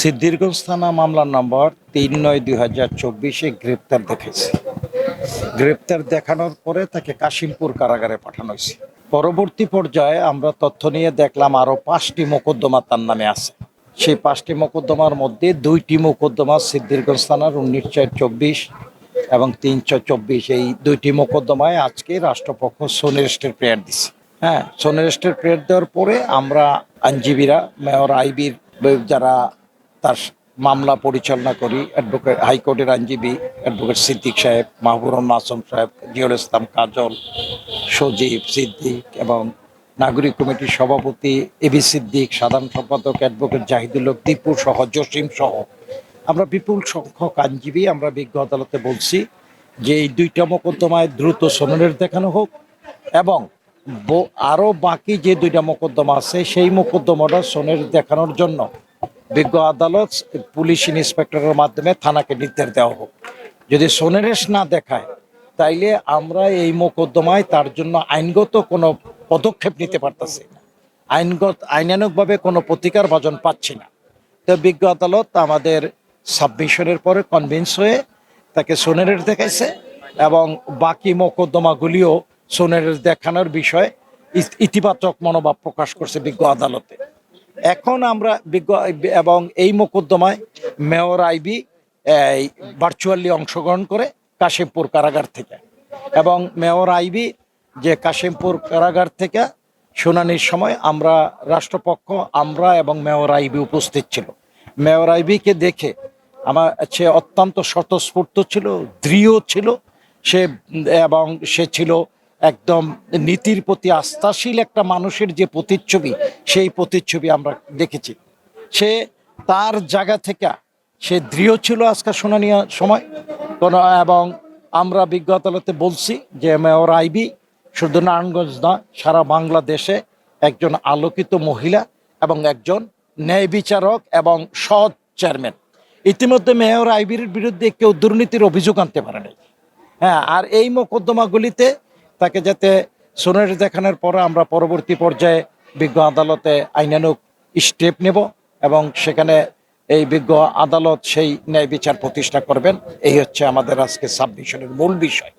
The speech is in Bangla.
সিদ্ধিরগঞ্জ থানা মামলার নম্বর তিন নয় দুই হাজার চব্বিশে গ্রেপ্তার দেখেছে গ্রেপ্তার দেখানোর পরে তাকে কাশিমপুর কারাগারে পাঠানো হয়েছে। পরবর্তী পর্যায়ে আমরা তথ্য নিয়ে দেখলাম আরও পাঁচটি মোকদ্দমা তার নামে আছে। সেই পাঁচটি মোকদ্দমার মধ্যে দুইটি মোকদ্দমা সিদ্ধিরগঞ্জ থানার উনিশ চার চব্বিশ এবং তিনশো চব্বিশ, এই দুইটি মোকদ্দমায় আজকে রাষ্ট্রপক্ষ সোনেরেস্টের প্রেয়ার দিছে। হ্যাঁ সোনেরেস্টের প্রেয়ার দেওয়ার পরে আমরা আইনজীবীরা মেয়র আইবির যারা তার মামলা পরিচালনা করি অ্যাডভোকেট হাইকোর্টের আইনজীবী অ্যাডভোকেট সিদ্দিক সাহেব, মাহবুর মাসুম সাহেব জিয়ল ইসলাম কাজল, সজীব সিদ্দিক এবং নাগরিক কমিটির সভাপতি এবি সিদ্দিক, সাধারণ সম্পাদক অ্যাডভোকেট জাহিদুল দীপু সহ, জসিম সহ। আমরা বিপুল সংখ্যক আইনজীবী আমরা বিজ্ঞ আদালতে বলছি যে এই দুইটা মোকদ্দমায় দ্রুত সমনের দেখানো হোক এবং ব- আরও বাকি যে দুইটা মোকদ্দমা আছে, সেই মোকদ্দমাটা সোনের দেখানোর জন্য বিজ্ঞ আদালত পুলিশ ইন্সপেক্টরের মাধ্যমে থানাকে নির্দেশ দেওয়া হোক। যদি সোনেরেস না দেখায়, তাইলে আমরা এই মোকদ্দমায় তার জন্য আইনগত কোনো পদক্ষেপ নিতে পারতেছি না। আইনগত, আইনানুগভাবে কোনো প্রতিকার ভাজন পাচ্ছি না। তো বিজ্ঞ আদালত আমাদের সাবমিশনের পরে কনভিন্স হয়ে তাকে সোনেরের দেখাইছে এবং বাকি মোকদ্দমাগুলিও সোনেরের দেখানোর বিষয়ে ইতিবাচক মনোভাব প্রকাশ করছে বিজ্ঞ আদালতে। এখন আমরা বিজ্ঞ, এবং এই মোকদ্দমায় মেয়র আইবি ভার্চুয়ালি অংশগ্রহণ করে কাশিমপুর কারাগার থেকে। এবং মেয়র আইবি যে কাশিমপুর কারাগার থেকে শুনানির সময় আমরা, রাষ্ট্রপক্ষ, আমরা এবং মেয়র আইবি উপস্থিত ছিল। মেয়র আইবিকে দেখে আমার, সে অত্যন্ত স্বতঃস্ফূর্ত ছিল, দৃঢ় ছিল, সে, এবং সে ছিল একদম নীতির প্রতি আস্থাশীল একটা মানুষের যে প্রতিচ্ছবি, সেই প্রতিচ্ছবি আমরা দেখেছি। সে তার জায়গা থেকে, সে দৃঢ় ছিল আজকে শুনানি সময়। কোনো, এবং আমরা বিজ্ঞ আদালতে বলছি যে মেয়র আইবি শুধু নারায়ণগঞ্জ না সারা বাংলাদেশে একজন আলোকিত মহিলা এবং একজন ন্যায় বিচারক এবং সৎ চেয়ারম্যান। ইতিমধ্যে মেয়র আইবির বিরুদ্ধে কেউ দুর্নীতির অভিযোগ আনতে পারেনি। হ্যাঁ আর এই মোকদ্দমাগুলিতে তাকে যাতে সোনের দেখানোর পরে আমরা পরবর্তী পর্যায়ে বিজ্ঞ আদালতে আইনানুক স্টেপ নেব এবং সেখানে এই বিজ্ঞ আদালত সেই ন্যায় বিচার প্রতিষ্ঠা করবেন। এই হচ্ছে আমাদের আজকে সাবমিশনের মূল বিষয়।